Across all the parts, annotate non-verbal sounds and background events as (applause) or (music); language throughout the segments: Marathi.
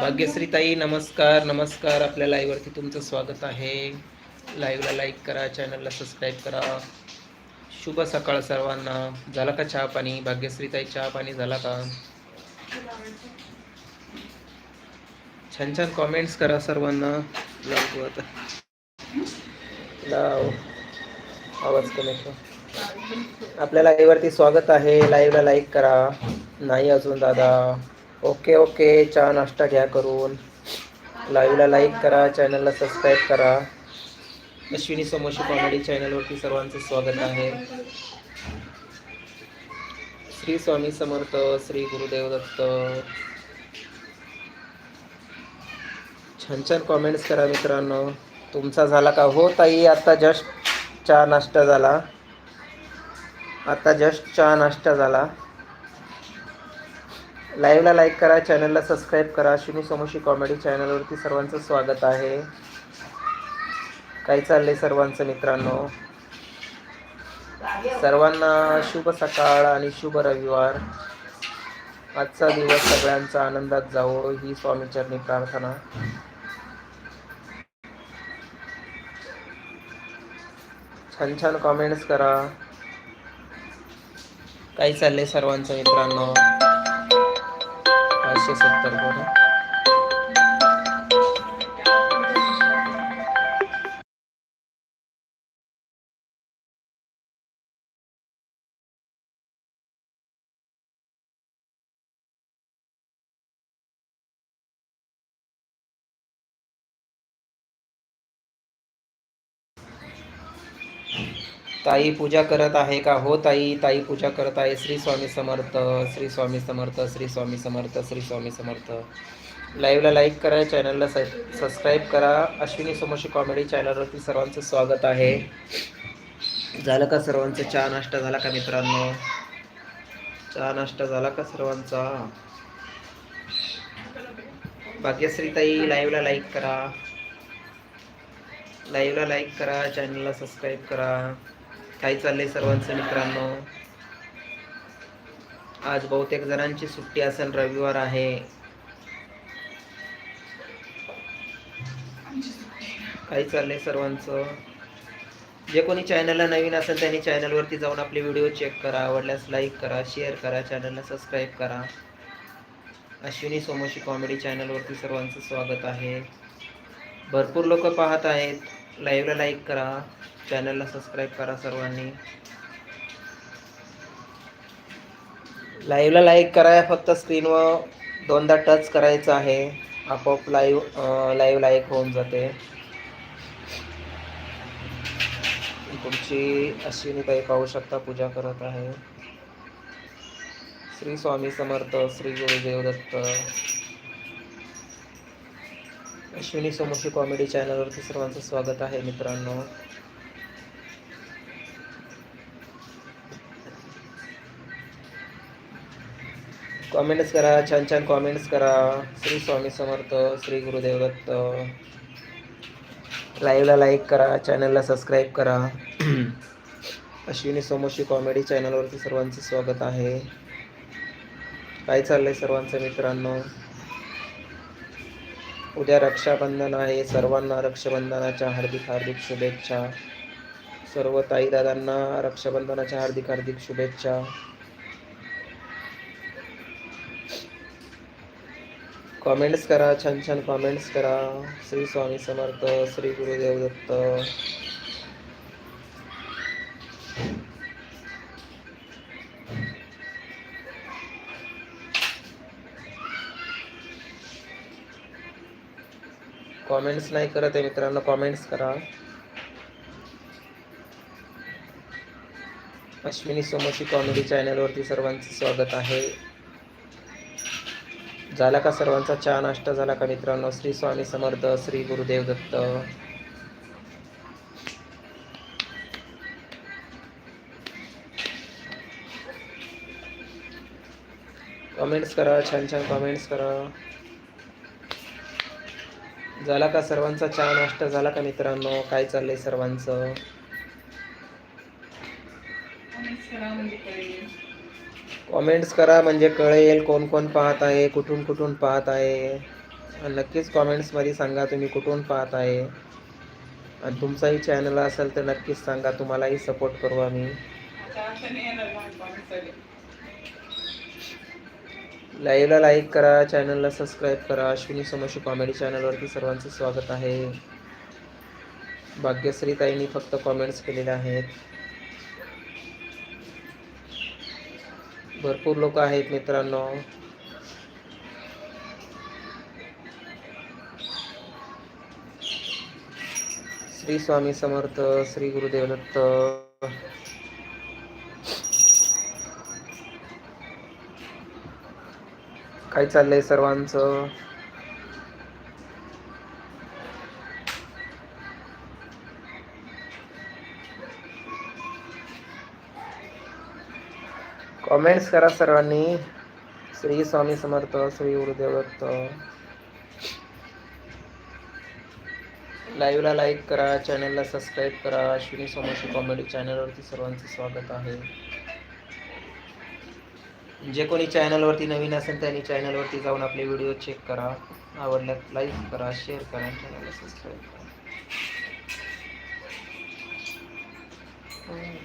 भाग्यश्री ताई नमस्कार नमस्कार. आपल्या लाईव्हवरती तुमचं स्वागत आहे. लाईव्हला लाईक करा चॅनलला सबस्क्राईब करा. शुभ सकाळ सर्वांना. झाला का चहा पाणी? भाग्यश्री ताई चहा पाणी झाला का? छान छान कॉमेंट्स करा सर्वांना. लाव लाव. आवाज कमी आपल्या लाईव्हवरती स्वागत आहे. लाईव्हला लाईक करा. नाही अजून दादा. Okay okay. चहा नाश्ता घ्या करून. लाईव्हला लाईक करा चॅनलला सबस्क्राईब करा. अश्विनी समोशी कॉमेडी चॅनलवरती सर्वांचं स्वागत आहे. श्री स्वामी समर्थ श्री गुरुदेव दत्त. छान छान कॉमेंट्स करा मित्रांनो. तुमचा झाला का? हो ताई. आता जस्ट चहा नाश्ता झाला. आता जस्ट चहा नाश्ता झाला. लाईव्हला लाईक करा चॅनलला सबस्क्राईब करा. शिनी समोशी कॉमेडी चॅनलवरती सर्वांचं स्वागत आहे. काय चाललंय सर्वांचं मित्रांनो? सर्वांना शुभ सकाळ आणि शुभ रविवार. आजचा दिवस सगळ्यांचा आनंदात जावो ही स्वामीचरणी प्रार्थना. छान छान कॉमेंट्स करा. काय चाललंय सर्वांचं मित्रांनो? पाचशे सत्तर करू ताई पूजा करत आहे का? हो ताई ताई पूजा करत आहे. श्री स्वामी समर्थ श्री स्वामी समर्थ श्री स्वामी समर्थ श्री स्वामी समर्थ. लाईव्हला लाईक करा चॅनलला स सबस्क्राईब करा. अश्विनी समोशी कॉमेडी चॅनलवरती सर्वांचं स्वागत आहे. झालं का सर्वांचं चहा नाश्ता झाला का मित्रांनो? चहा नाश्ता झाला का सर्वांचा? भाग्यश्री ताई लाईव्हला लाईक करा. लाईव्हला लाईक करा चॅनलला सबस्क्राईब करा. काय चाललंय सर्वांचं मित्रांनो? आज बहुतेक जणांची सुट्टी असेल रविवार आहे. काय चाललंय सर्वांचं? जे कोणी चॅनलला नवीन असेल त्यांनी चॅनलवरती जाऊन आपले व्हिडिओ चेक करा. आवडल्यास लाईक करा शेअर करा चॅनलला सबस्क्राईब करा. अश्विनी सोमोशी कॉमेडी चॅनलवरती सर्वांचं स्वागत आहे. भरपूर लोक पाहत आहेत. लाईव्हला लाईक करा चॅनलला सबस्क्राईब करा सर्वांनी. लाईव्हला लाईक करा फक्त स्क्रीनवर दोनदा टच करायचं आहे. आपोआप लाईव्ह लाईव्ह लाईक होऊन जाते. तुमची अश्विनी काही पाहू शकता पूजा करत आहे. श्री स्वामी समर्थ श्री गुरुदेव दत्त. अश्विनी समोशी कॉमेडी चॅनलवरती सर्वांचं स्वागत आहे मित्रांनो. कॉमेंट्स करा छान छान कॉमेंट्स करा. श्री स्वामी समर्थ श्री गुरुदेव दत्त लाईव्हला लाईक करा चॅनलला सबस्क्राईब करा. (clears throat) अश्विनी सोमोशी कॉमेडी चॅनलवरती सर्वांचं स्वागत आहे. काय चाललंय सर्वांचं मित्रांनो? उद्या रक्षाबंधन आहे. सर्वांना रक्षाबंधनाच्या हार्दिक हार्दिक शुभेच्छा. सर्व ताईदादांना रक्षाबंधनाच्या हार्दिक हार्दिक शुभेच्छा. कॉमेंट्स करा छान छान कॉमेंट्स करा. श्री स्वामी समर्थ श्री गुरुदेव दत्त. कॉमेंट्स नाही करत आहे मित्रांनो कॉमेंट्स करा. अश्विनी सोमोशी कॉमेडी चॅनलवरती सर्वांचं स्वागत आहे. झाला का सर्वांचा चहा नाश्ता? झाला का मित्रांनो? श्री स्वामी समर्थ श्री गुरुदेव दत्त. कमेंट्स करा छान छान कमेंट्स करा. झाला का सर्वांचा चहा नाश्ता? झाला का मित्रांनो? काय चाललंय सर्वांचं? कॉमेंट्स करा म्हणजे कळेल. कोण कोण पाहत आहे कुठून कुठून पाहत आहे. नक्कीच कॉमेंट्समध्ये सांगा तुम्ही कुठून पाहत आहे. आणि तुमचाही चॅनल असेल तर नक्कीच सांगा तुम्हालाही सपोर्ट करू आम्ही. लाईव्हला लाईक करा चॅनलला सबस्क्राईब करा. अश्विनी समोशी कॉमेडी चॅनलवरती सर्वांचं स्वागत आहे. भाग्यश्री ताईंनी फक्त कॉमेंट्स केलेल्या आहेत. भरपूर लोक आहेत मित्रांनो. श्री स्वामी समर्थ श्री गुरुदेव दत्त. काय चाललंय सर्वांचं? कॉमेंट्स करा सर्वांनी. श्री स्वामी समर्थ श्री गुरुदेव दत्त लाईव्हला लाईक करा चॅनलला सबस्क्राईब करा. अश्विनी सोमोशी कॉमेडी चॅनलवरती सर्वांचं स्वागत आहे. जे कोणी चॅनलवरती नवीन असेल त्यांनी चॅनलवरती जाऊन आपले व्हिडिओ चेक करा. आवडल्यास लाईक करा शेअर करा चॅनलला सबस्क्राईब करा.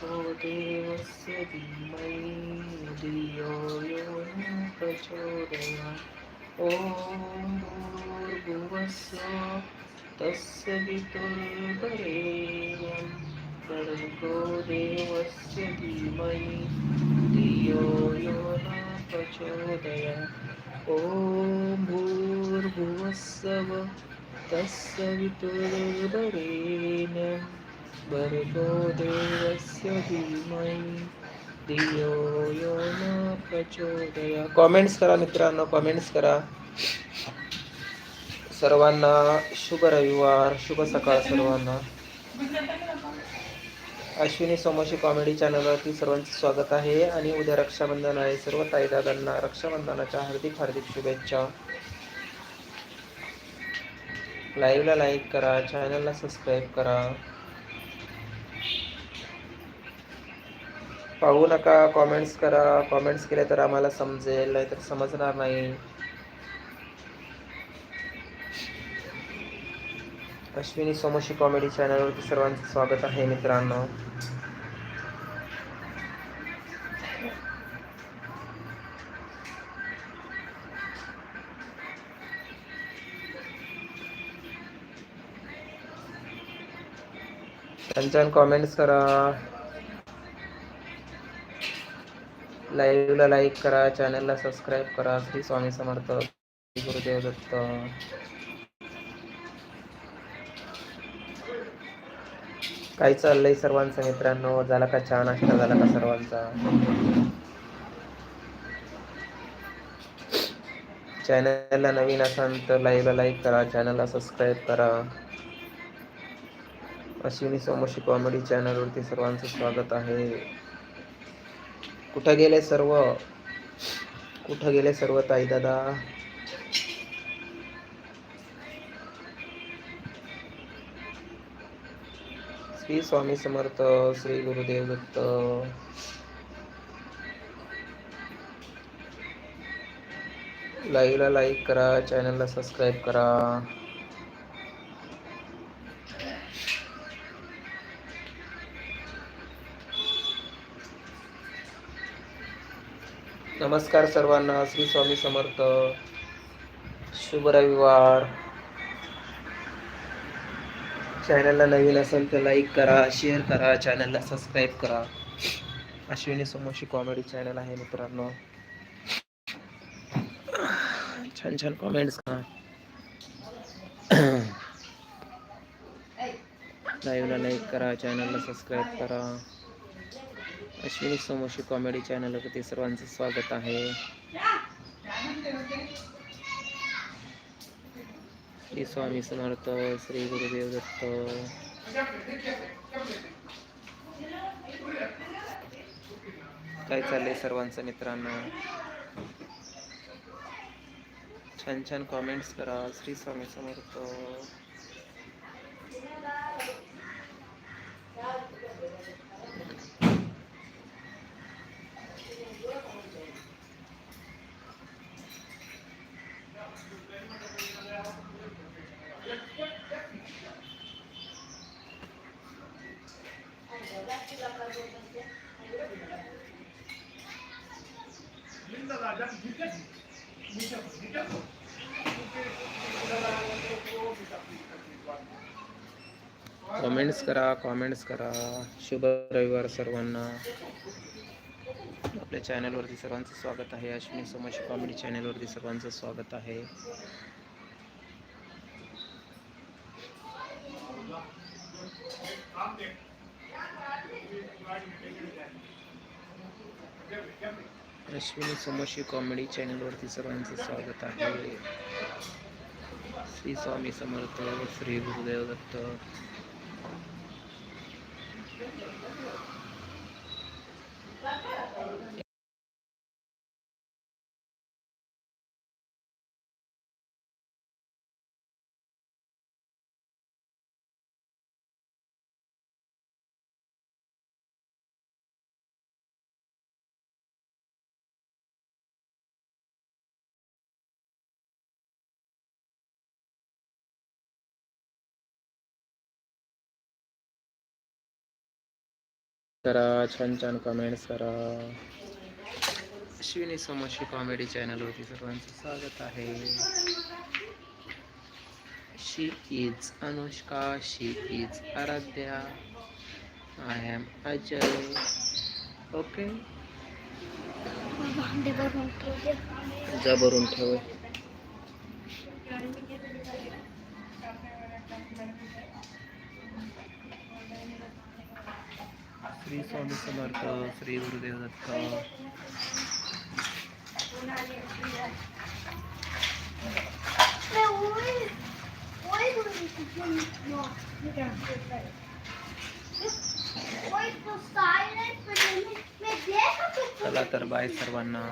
तो देवस्य धीमहि। प्रचोदयात् ॐ भूर्भुवस्सव तस्य वितुर्वरेण्यं भर्गो देवस्य धीमहि। धियो यो न प्रचोदया। कॉमेंट्स करा मित्रांनो कमेंट्स करा। सर्वांना शुभ रविवार शुभ सकाळ सर्वांना. अश्विनी सोमोशी कॉमेडी चॅनलवरती सर्वांचं स्वागत आहे आणि उद्या रक्षाबंधन आहे. सर्व ताईदादांना रक्षाबंधनाच्या हार्दिक हार्दिक शुभेच्छा. लाईव्हला लाईक करा चॅनलला सबस्क्राईब करा. पाहू नका कॉमेंट्स करा. कॉमेंट्स केले तर आम्हाला समजेल नाहीतर समजणार नाही. अश्विनी सोमोशी कॉमेडी चॅनलवरती सर्वांचं स्वागत आहे मित्रांनो. छान कॉमेंट्स करा. लाईव्हला लाईक करा चॅनलला सबस्क्राईब करा. श्री स्वामी समर्थ गुरुदेव दत्त. काय चाललंय सर्वांचं मित्रांनो? झाला का चहा नाश्ता झाला का सर्वांचा? चॅनलला नवीन असाल तर लाईव्हला लाईक करा चॅनलला सबस्क्राईब करा. अश्विनी सोमोशी कॉमेडी चॅनलवरती सर्वांचं स्वागत आहे. कुठं गेले सर्व? कुठं गेले सर्व ताई दादा श्री स्वामी समर्थ श्री गुरुदेव दत्त लाईव्हला लाईक करा चॅनलला सबस्क्राईब करा. नमस्कार सर्वांना श्री स्वामी समर्थ. शुभ रविवार. चॅनलला नवीन असेल तर लाईक करा शेअर करा चॅनलला सबस्क्राईब करा. अश्विनी समोशी कॉमेडी चॅनल आहे मित्रांनो. छान छान कॉमेंट्स करा. लाईव्हला लाईक करा चॅनलला सबस्क्राईब करा. अश्विनी समोशी कॉमेडी चॅनलवरती सर्वांचं स्वागत आहे. श्री स्वामी समर्थ श्री गुरुदेव दत्त. काय चाललंय सर्वांचं मित्रांनो? छान छान कॉमेंट्स करा श्री स्वामी समर्थ. कॉमेंट्स करा कॉमेंट्स करा. शुभ रविवार सर्वांना. आपल्या चॅनलवरती सर्वांचं स्वागत आहे. अश्विनी समोशी कॉमेडी चॅनलवरती सर्वांचं स्वागत आहे. अश्विनी समोशी कॉमेडी चॅनलवरती सर्वांचं स्वागत आहे. श्री स्वामी समर्थ श्री गुरुदेव दत्त. करा छान छान कमेंट्स करा. अश्विनी समोशी कॉमेडी चॅनलवरती सर्वांचं स्वागत आहे. She is Anushka she is Aaradhya. I am Ajay. Okay जा भरून ठेव. श्री स्वामी समर्थ श्री गुरुदेव दत्त चला तर बाय सर्वांना.